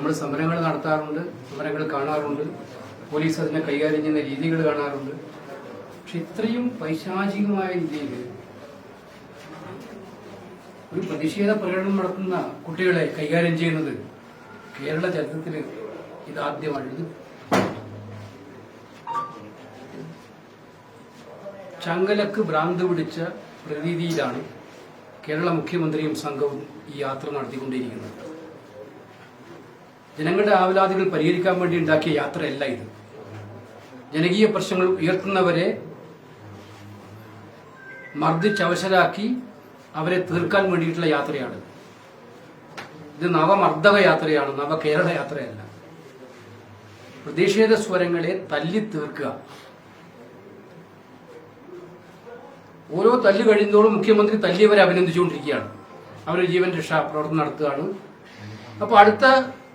നമ്മൾ സമരങ്ങൾ നടത്താറുണ്ട് സമരങ്ങൾ കാണാറുണ്ട് പോലീസ് അതിനെ കൈകാര്യം ചെയ്യുന്ന രീതികൾ കാണാറുണ്ട്. പക്ഷെ ഇത്രയും പൈശാചികമായ രീതിയിൽ ഒരു പ്രതിഷേധ പ്രകടനം നടത്തുന്ന കുട്ടികളെ കൈകാര്യം ചെയ്യുന്നത് കേരള ചരിത്രത്തിൽ ഇതാദ്യമാണ് ഇത് ചങ്കലക്ക് ഭ്രാന്ത് പിടിച്ച പ്രതീതിയിലാണ് കേരള മുഖ്യമന്ത്രിയും സംഘവും ഈ യാത്ര നടത്തിക്കൊണ്ടിരിക്കുന്നത്. ജനങ്ങളുടെ ആവലാതികൾ പരിഹരിക്കാൻ വേണ്ടി ഉണ്ടാക്കിയ യാത്രയല്ല ഇത്. ജനകീയ പ്രശ്നങ്ങൾ ഉയർത്തുന്നവരെ മർദ്ദിച്ചവശരാക്കി അവരെ തീർക്കാൻ വേണ്ടിയിട്ടുള്ള യാത്രയാണ്. ഇത് നവമർദ്ദക യാത്രയാണ് നവ കേരള യാത്രയല്ല. പ്രതിഷേധ സ്വരങ്ങളെ തല്ലി തീർക്കുക. ഓരോ തല്ല് കഴിയുന്നതോടും മുഖ്യമന്ത്രി തല്ലിയവരെ അഭിനന്ദിച്ചുകൊണ്ടിരിക്കുകയാണ്. അവരുടെ ജീവൻ രക്ഷാ പ്രവർത്തനം നടത്തുകയാണ്. അപ്പൊ അടുത്ത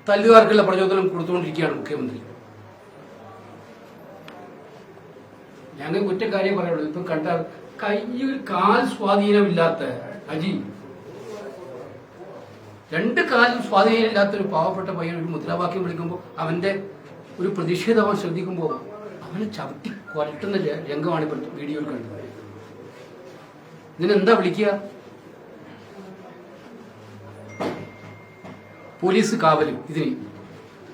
തല്ലുകാർക്കുള്ള പ്രചോദനം കൊടുത്തുകൊണ്ടിരിക്കുകയാണ് മുഖ്യമന്ത്രി. ഞങ്ങൾ കുറ്റക്കാര്യം പറയുള്ളൂ. ഇപ്പൊ കണ്ട കയ്യിൽ കാൽ സ്വാധീനമില്ലാത്ത അജി രണ്ട് കാലും സ്വാധീനമില്ലാത്ത ഒരു പാവപ്പെട്ട പയ്യൻ ഒരു മുദ്രാവാക്യം വിളിക്കുമ്പോൾ അവന്റെ ഒരു പ്രതിഷേധം അവൻ ശ്രദ്ധിക്കുമ്പോൾ അവനെ ചവിട്ടി കൊരട്ടുന്ന രംഗമാണ് ഇപ്പൊ വീഡിയോയിൽ കണ്ടത്. ഇതിനെന്താ വിളിക്കുക? പോലീസ് കാവലും ഇതിന്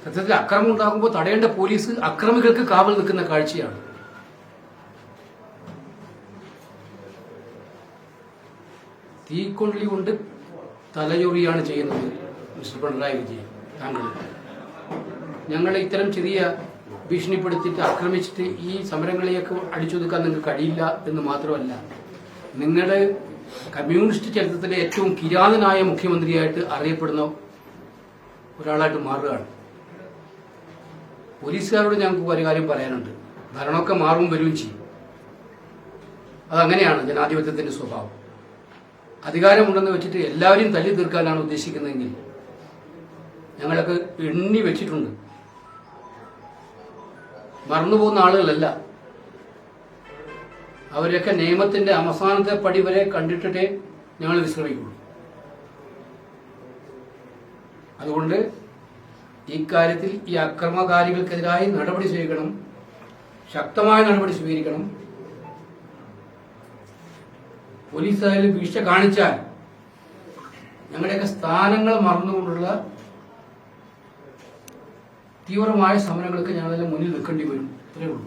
സത്യത്തിൽ അക്രമം ഉണ്ടാകുമ്പോൾ തടയേണ്ട പോലീസ് അക്രമികൾക്ക് കാവൽ നിൽക്കുന്ന കാഴ്ചയാണ്. തീക്കൊള്ളി കൊണ്ട് തലയൊറിയാണ് ചെയ്യുന്നത് മിസ്റ്റർ പിണറായി വിജയൻ. താങ്കൾ. ഞങ്ങളെ ഇത്തരം ചെറിയ ഭീഷണിപ്പെടുത്തിയിട്ട് ആക്രമിച്ചിട്ട് ഈ സമരങ്ങളെയൊക്കെ അടിച്ചൊതുക്കാൻ നിങ്ങൾക്ക് കഴിയില്ല എന്ന് മാത്രമല്ല നിങ്ങളുടെ കമ്മ്യൂണിസ്റ്റ് ചരിത്രത്തിലെ ഏറ്റവും കിരാതനായ മുഖ്യമന്ത്രിയായിട്ട് അറിയപ്പെടുന്ന ഒരാളായിട്ട് മാറുകയാണ്. പോലീസുകാരോട് ഞങ്ങൾക്ക് ഒരു കാര്യം പറയാനുണ്ട്. ഭരണമൊക്കെ മാറും വരും ചെയ്യും. അതങ്ങനെയാണ് ജനാധിപത്യത്തിന്റെ സ്വഭാവം. അധികാരമുണ്ടെന്ന് വെച്ചിട്ട് എല്ലാവരെയും തല്ലി തീർക്കാനാണ് ഉദ്ദേശിക്കുന്നതെങ്കിൽ ഞങ്ങളൊക്കെ എണ്ണി വെച്ചിട്ടുണ്ട്. മറന്നുപോകുന്ന ആളുകളല്ല. അവരൊക്കെ നിയമത്തിന്റെ അവസാനത്തെ പടി വരെ കണ്ടിട്ടേ ഞങ്ങൾ വിശ്രമിക്കുള്ളൂ. അതുകൊണ്ട് ഇക്കാര്യത്തിൽ ഈ അക്രമകാരികൾക്കെതിരായി നടപടി സ്വീകരിക്കണം ശക്തമായ നടപടി സ്വീകരിക്കണം. പോലീസ് അതിൽ വീഴ്ച കാണിച്ചാൽ ഞങ്ങളുടെയൊക്കെ സ്ഥാനങ്ങൾ മറന്നുകൊണ്ടുള്ള തീവ്രമായ സമരങ്ങൾക്ക് ഞങ്ങളെല്ലാം മുന്നിൽ നിൽക്കേണ്ടി വരും. ഇത്രയേ ഉള്ളൂ.